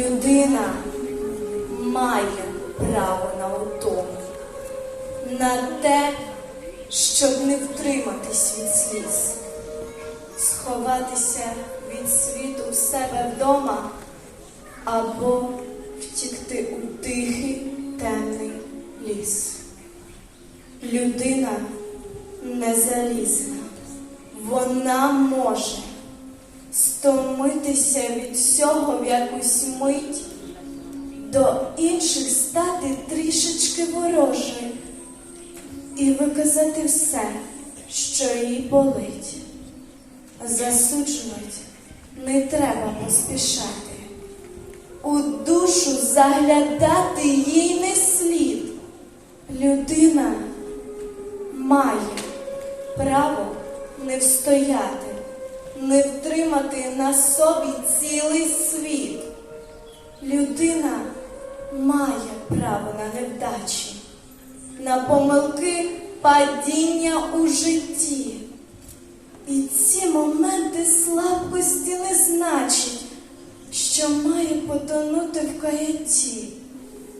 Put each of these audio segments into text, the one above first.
Людина має право на утому, на те, щоб не втриматись від сліз, сховатися від світу в себе вдома або втікти у тихий темний ліс. Людина незалізна, вона може стомитися від всього в якусь мить, до інших стати трішечки ворожою і виказати все, що їй болить. Засуджувати не треба поспішати. У душу заглядати їй не слід. Людина має право не встояти, не втримати на собі цілий світ. Людина має право на невдачі, на помилки падіння у житті. І ці моменти слабкості не значать, що має потонути в каятті.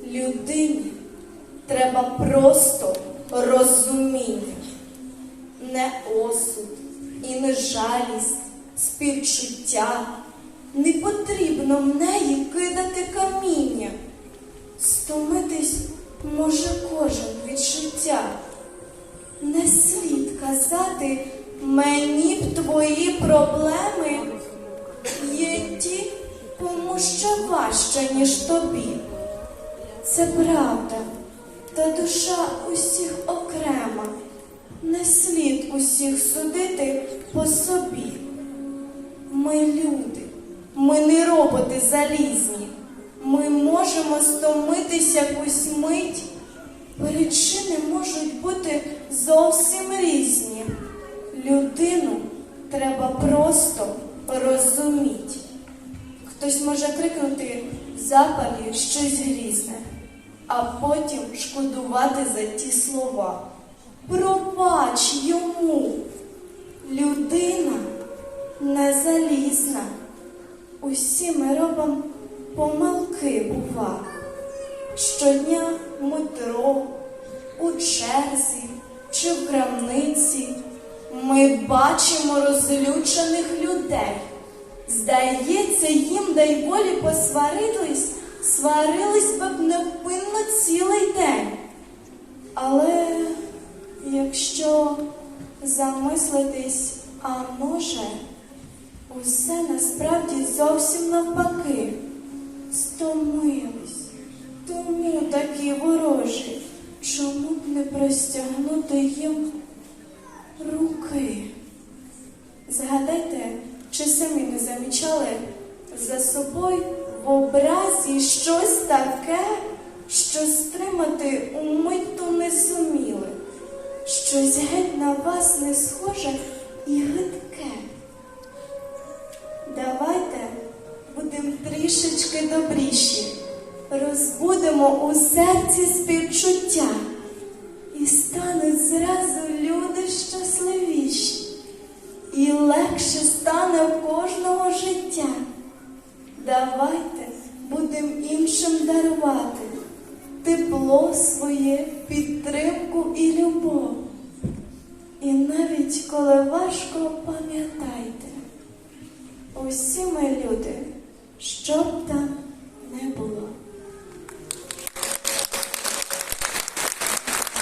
Людині треба просто розуміння, не осуд і не жалість, співчуття. Не потрібно в неї кидати каміння. Стомитись може кожен від життя. Не слід казати мені б твої проблеми є ті, кому що важче, ніж тобі. Це правда, та душа усіх окрема. Не слід усіх судити по собі. Ми люди, ми не роботи залізні. Ми можемо стомитися якусь мить. Причини можуть бути зовсім різні. Людину треба просто розуміти. Хтось може крикнути в запалі щось грізне, а потім шкодувати за ті слова. Пробач Усі ми робимо помилки бува. Щодня в метро, у черзі чи в крамниці ми бачимо розлючених людей. Здається, їм дай волі посварились, сварились би б невпинно цілий день. Але якщо замислитись, а може, усе насправді зовсім навпаки. Стомились, тому такі ворожі, чому б не простягнути їм руки? Згадайте, чи самі не замічали за собою в образі щось таке, що стримати умитту не зуміли, щось геть на вас не схоже і гидке. Трішечки добріші, розбудемо у серці співчуття, і стануть зразу люди щасливіші, і легше стане в кожного життя. Давайте будемо іншим дарувати тепло своє, підтримку і любов. І навіть коли важко, пам'ятайте. Усі ми люди, що б там не було.